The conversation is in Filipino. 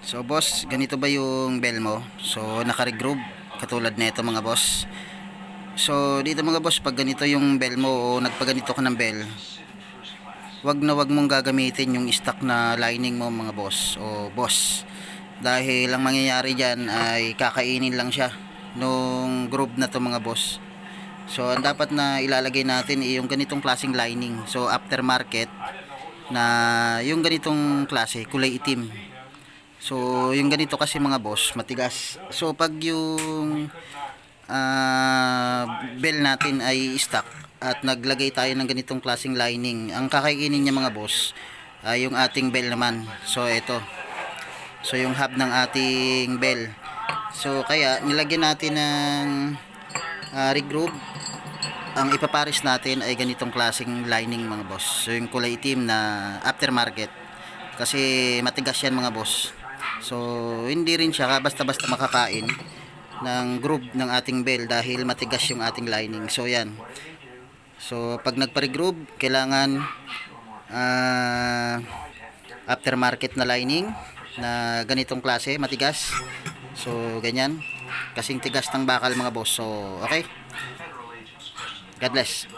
So boss, ganito ba yung bell mo? So naka-regroove katulad nito mga boss. So dito mga boss, pag ganito yung bell mo o nagpaganito ka ng bell, wag na wag mong gagamitin yung stock na lining mo mga boss o boss. Dahil ang mangyayari diyan ay kakainin lang siya nung groove na to mga boss. So ang dapat na ilalagay natin ay yung ganitong klaseng lining. So aftermarket na yung ganitong klase, kulay itim. So, yung ganito kasi mga boss, matigas. So, pag yung ah, bell natin ay stock at naglagay tayo ng ganitong klaseng lining, ang kakainin niya mga boss ay yung ating bell naman. So, ito. So, yung hub ng ating bell. So, kaya nilagyan natin ng uh, regroove. Ang ipaparis natin ay ganitong klaseng lining mga boss. So, yung kulay itim na aftermarket. Kasi matigas yan mga boss. So, hindi rin siya basta-basta makakain ng groove ng ating bell dahil matigas yung ating lining. So, yan. So, pag nagpa-regroove, kailangan ah, aftermarket na lining na ganitong klase, matigas. So, ganyan. Kasing tigas ng bakal mga boss. So, okay. God bless.